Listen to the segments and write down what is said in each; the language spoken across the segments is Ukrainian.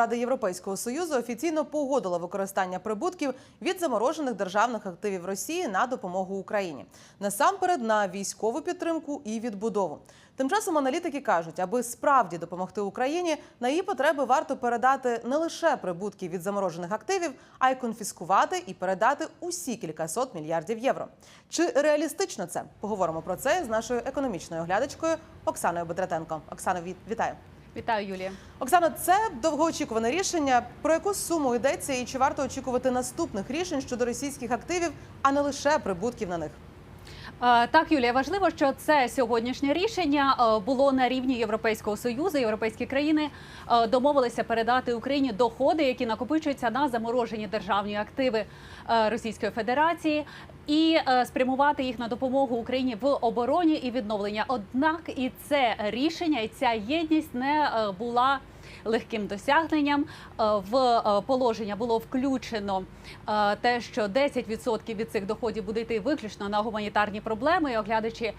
Рада Європейського союзу офіційно погодила використання прибутків від заморожених державних активів Росії на допомогу Україні насамперед на військову підтримку і відбудову. Тим часом аналітики кажуть, аби справді допомогти Україні, на її потреби варто передати не лише прибутки від заморожених активів, а й конфіскувати і передати усі кількасот мільярдів євро. Чи реалістично це? Поговоримо про це з нашою економічною оглядачкою Оксаною Бедратенко. Оксано, віт- вітаю. Вітаю, Юлія. Оксана, це довгоочікуване рішення. Про яку суму йдеться, і чи варто очікувати наступних рішень щодо російських активів, а не лише прибутків на них? Так, Юлія, важливо, що це сьогоднішнє рішення е, було на рівні Європейського союзу. Європейські країни е, домовилися передати Україні доходи, які накопичуються на заморожені державні активи е, Російської Федерації, і спрямувати їх на допомогу Україні в обороні і відновлення. Однак і це рішення, і ця єдність не була. Легким досягненням Е, в е, положення було включено е, те, що 10% від цих доходів буде йти виключно на гуманітарні проблеми. І оглядачі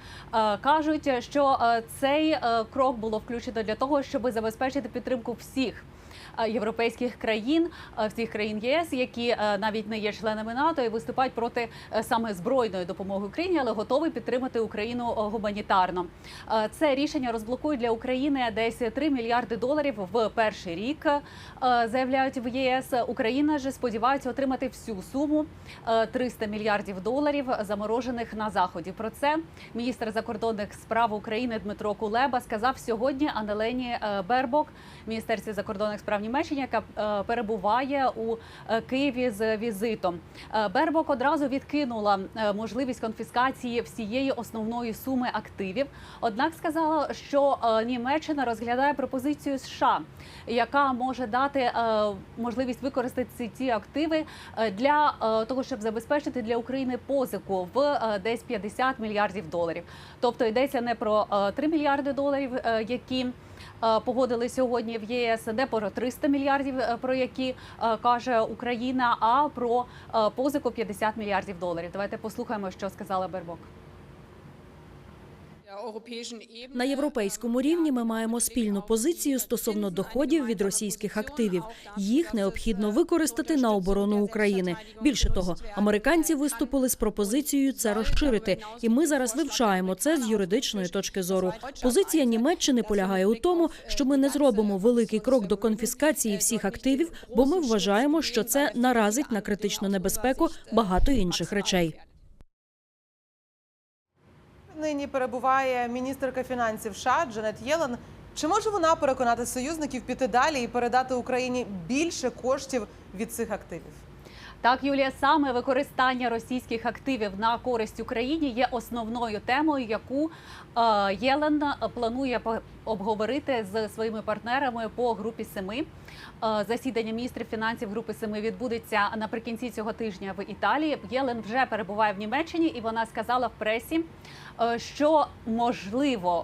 кажуть, що цей крок було включено для того, щоб забезпечити підтримку всіх. Е, Європейських країн, е, всіх країн ЄС, які е, навіть не є членами НАТО і виступають проти саме збройної допомоги Україні, але готові підтримати Україну гуманітарно. Це рішення розблокує для України десь 3 мільярди доларів в перший рік. Заявляють в ЄС. Україна ж сподівається отримати всю суму е, 300 мільярдів доларів, заморожених на заході. Про це міністр закордонних справ України Дмитро Кулеба сказав сьогодні Анелені Бербок, міністерстві закордонних справ Німеччини, яка е, перебуває у е, Києві з візитом. Е, Бербок одразу відкинула можливість конфіскації всієї основної суми активів. Однак сказала, що Німеччина розглядає пропозицію США, яка може дати можливість використати ці активи для того, щоб забезпечити для України позику в десь 50 мільярдів доларів. Тобто йдеться не про е, 3 мільярди доларів, які погодили сьогодні в єС, не про 300 мільярдів, е, про які е, каже Україна, а про е, позику 50 мільярдів доларів. Давайте послухаємо, що сказала Бербок. На європейському рівні ми маємо спільну позицію стосовно доходів від російських активів. Їх необхідно використати на оборону України. Більше того, американці виступили з пропозицією це розширити, і ми зараз вивчаємо це з юридичної точки зору. Позиція Німеччини полягає у тому, що ми не зробимо великий крок до конфіскації всіх активів, бо ми вважаємо, що це наразить на критичну небезпеку багато інших речей. Нині перебуває міністерка фінансів США Джанет Єлен. Чи може вона переконати союзників піти далі і передати Україні більше коштів від цих активів? Так, Юлія, саме використання російських активів на користь Україні є основною темою, яку е, Єлен планує обговорити з своїми партнерами по групі семи. Е, Засідання міністрів фінансів групи семи відбудеться наприкінці цього тижня в Італії. Єлен вже перебуває в Німеччині, і вона сказала в пресі, е, що можливо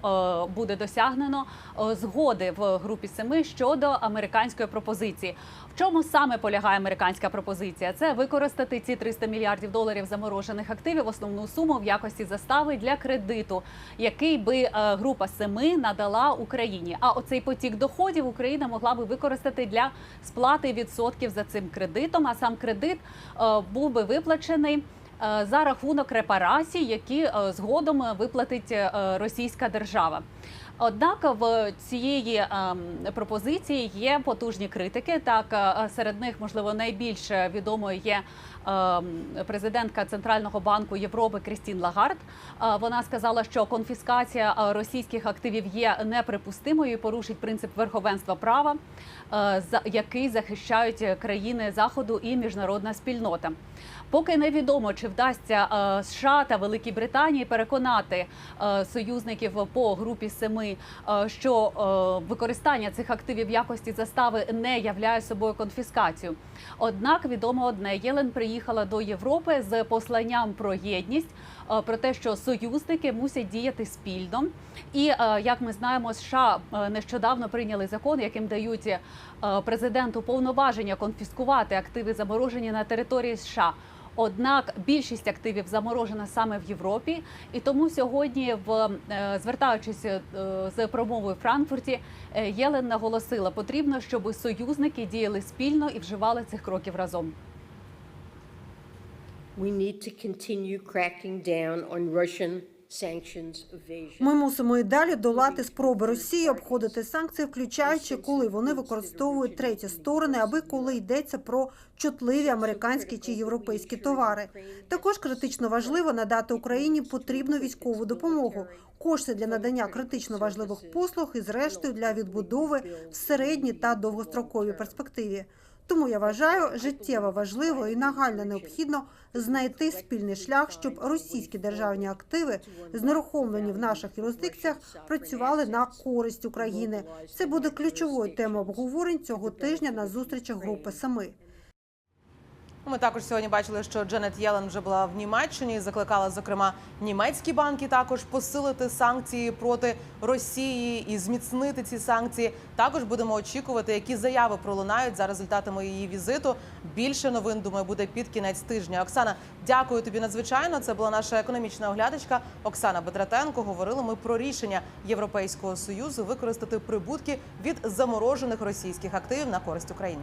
е, буде досягнено згоди в групі семи щодо американської пропозиції. В чому саме полягає американська пропозиція? Це використати ці 300 мільярдів доларів заморожених активів, основну суму в якості застави для кредиту, який би група семи надала Україні. А оцей потік доходів Україна могла би використати для сплати відсотків за цим кредитом. А сам кредит е, був би виплачений. е, За рахунок репарацій, які е, згодом виплатить російська держава. Однак в цієї ем, пропозиції є потужні критики. Так е, серед них, можливо, найбільш відомою є ем, президентка Центрального банку Європи Крістін Лагард. Е, Вона сказала, що конфіскація е, російських активів є неприпустимою, і порушить принцип верховенства права, е, який захищають країни заходу і міжнародна спільнота. Поки невідомо, чи вдасться США та Великій Британії переконати союзників по групі семи, е, що е, використання цих активів в якості застави не являє собою конфіскацію. Однак відомо одне: Єлен приїхала до Європи з посланням про єдність. е, Про те, що союзники мусять діяти спільно, і як ми знаємо, США нещодавно прийняли закон, яким дають президенту повноваження конфіскувати активи заморожені на території США. Однак більшість активів заморожена саме в Європі, і тому сьогодні, в е, звертаючись е, з промовою в Франкфурті, е, Єлен наголосила, потрібно, щоб союзники діяли спільно і вживали цих кроків разом. We need to continue cracking down on Russian. Ми мусимо і далі долати спроби Росії обходити санкції, включаючи коли вони використовують треті сторони, аби коли йдеться про чутливі американські чи європейські товари. Також критично важливо надати Україні потрібну військову допомогу, кошти для надання критично важливих послуг і, зрештою, для відбудови в середній та довгостроковій перспективі. Тому я вважаю життєво важливо і нагально необхідно знайти спільний шлях, щоб російські державні активи, знерухомлені в наших юрисдикціях, працювали на користь України. Це буде ключовою темою обговорень цього тижня на зустрічах групи Семи. Ми також сьогодні бачили, що Дженет Єлен вже була в Німеччині. і Закликала зокрема німецькі банки також посилити санкції проти Росії і зміцнити ці санкції. Також будемо очікувати, які заяви пролунають за результатами її візиту. Більше новин думаю буде під кінець тижня. Оксана, дякую тобі надзвичайно. Це була наша економічна оглядачка Оксана Бедратенко. Говорили ми про рішення Європейського союзу використати прибутки від заморожених російських активів на користь України.